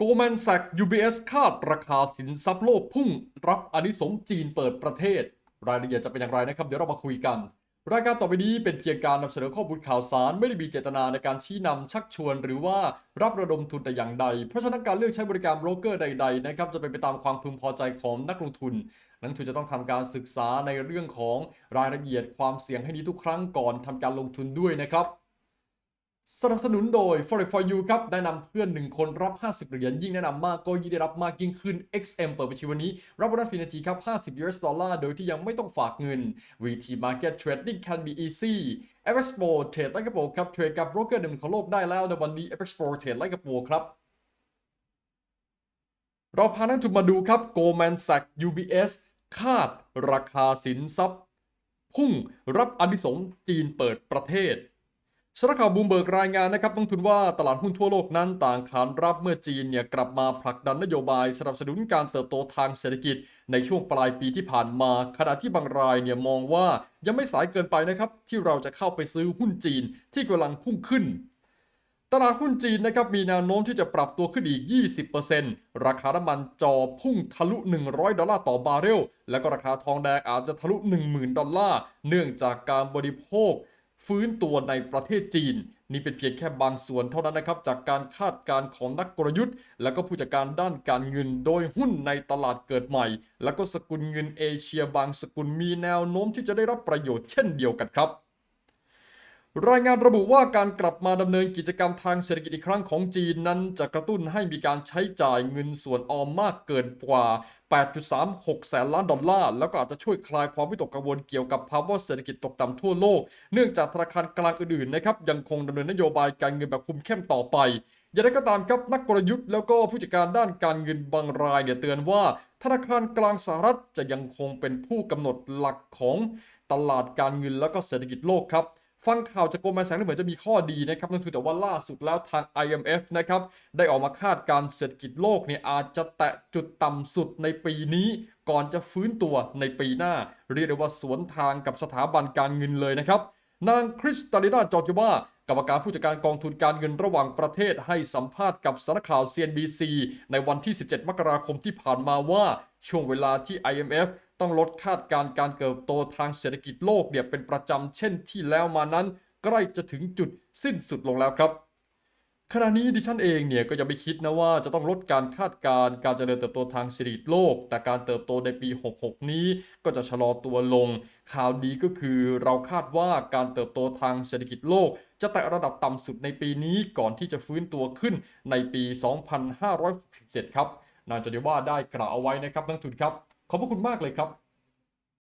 โกลแมนแซก UBS คาดราคาสินทรัพย์โลกพุ่ง รับอนิสงส์จีนเปิดประเทศ รายละเอียดจะเป็นอย่างไรนะครับ เดี๋ยวเรามาคุยกัน รายการต่อไปนี้เป็นเพียงการนำเสนอข้อมูลข่าวสาร ไม่ได้มีเจตนาในการชี้นำชักชวน หรือว่ารับระดมทุนแต่อย่างใด เพราะฉะนั้นการเลือกใช้บริการโบรกเกอร์ใดๆนะครับจะเป็นไปตามความพึงพอใจของนักลงทุนนักลงทุนจะต้องทำการศึกษาในเรื่องของรายละเอียดความเสี่ยงให้ดีทุกครั้งก่อนทำการลงทุนด้วยนะครับ สนับสนุนโดย Forex for You ครับ แนะนำเพื่อน 1 คนรับ 50 เหรียญ ยิ่งแนะนำมากก็ยิ่งได้รับมากยิ่งขึ้น XM เปิดบัญชีวันนี้ รับโบนัสฟรีนาทีครับ 50 US ดอลลาร์ โดยที่ยังไม่ต้องฝากเงิน VT Market Trading can be easy Expo เทรดไลกับโปรครับ เทรดกับโบรกเกอร์หนึ่งของโลกได้แล้วในวันนี้ Expo เทรดไลกับโปรครับเราพานักทุนมาดูครับ Goldman Sachs UBS คาดราคาสินทรัพย์ พุ่งรับอนิสงส์จีนเปิดประเทศ สำนักข่าวบูมเบิร์กรายงานนะครับต้องทุนว่าตลาดหุ้นทั่วโลกนั้นต่างขานรับเมื่อจีนเนี่ยกลับมาผลักดันนโยบายสนับสนุนการเติบโตทางเศรษฐกิจ ในช่วงปลายปีที่ผ่านมา ขณะที่บางรายเนี่ยมองว่ายังไม่สายเกินไปนะครับที่เราจะเข้าไปซื้อหุ้นจีนที่กำลังพุ่งขึ้นตลาดหุ้นจีนนะครับมีแนวโน้มที่จะปรับตัวขึ้นอีก 20%ราคาน้ำมันจอพุ่งทะลุ 100 ดอลลาร์ต่อบาร์เรล แล้วก็ราคาทองแดงอาจจะทะลุ 10,000 ดอลลาร์ เนื่องจากการบริโภค ฟื้นตัวในประเทศจีน นี่เป็นเพียงแค่บางส่วนเท่านั้นนะครับ จากการคาดการณ์ของนักกลยุทธ์ และก็ผู้จัดการด้านการเงินโดยหุ้นในตลาดเกิดใหม่ และก็สกุลเงินเอเชียบางสกุลมีแนวโน้มที่จะได้รับประโยชน์เช่นเดียวกันครับ รายงานระบุว่าการกลับมาดำเนินกิจกรรมทางเศรษฐกิจอีกครั้งของจีนนั้นจะกระตุ้นให้มีการใช้จ่ายเงินส่วนออมมากเกินกว่า 8.36 แสนล้านดอลลาร์ แล้วก็อาจจะช่วยคลายความวิตกกังวลเกี่ยวกับภาวะเศรษฐกิจตกต่ำทั่วโลก เนื่องจากธนาคารกลางอื่นๆนะครับยังคงดำเนินนโยบายการเงินแบบคุมเข้มต่อไปอย่างไรก็ตามครับนักกลยุทธ์แล้วก็ผู้จัดการด้านการเงินบางรายเนี่ยเตือนว่า ธนาคารกลางสหรัฐจะยังคงเป็นผู้กำหนดหลักของตลาดการเงินแล้วก็เศรษฐกิจโลกครับ ฟังข่าวจากโกลแมนแซงดูเหมือนจะมีข้อดีนะครับนั่นคือแต่ว่าล่าสุดแล้วทาง IMF นะครับได้ออกมาคาดการณ์เศรษฐกิจโลกเนี่ยอาจจะแตะจุดต่ำสุดในปีนี้ก่อนจะฟื้นตัวในปีหน้า เรียกได้ว่าสวนทางกับสถาบันการเงินเลยนะครับนางคริสตาลินาจอร์จิวากรรมการผู้จัดการกองทุนการเงินระหว่างประเทศให้สัมภาษณ์กับสำนักข่าว CNBC ในวันที่ 17 มกราคมที่ผ่านมาว่าช่วงเวลาที่ IMF ต้องลดคาดการณ์การเติบโตทางเศรษฐกิจโลกเนี่ยเป็นประจำเช่นที่แล้วมานั้น ใกล้จะถึงจุดสิ้นสุดลงแล้วครับขณะนี้ดิฉันเองเนี่ยก็ยังไม่คิดนะว่าจะต้องลดการคาดการณ์การเจริญเติบโตทางเศรษฐกิจโลก แต่การเติบโตในปี 66 นี้ก็จะชะลอตัวลง ข่าวดีก็คือเราคาดว่าการเติบโตทางเศรษฐกิจโลก จะแตะระดับต่ำสุดในปีนี้ก่อนที่จะฟื้นตัวขึ้นในปี 2567 ครับนางจดีว่าได้กล่าวเอาไว้นะครับนักทุนครับ ขอบพระคุณมากเลยครับ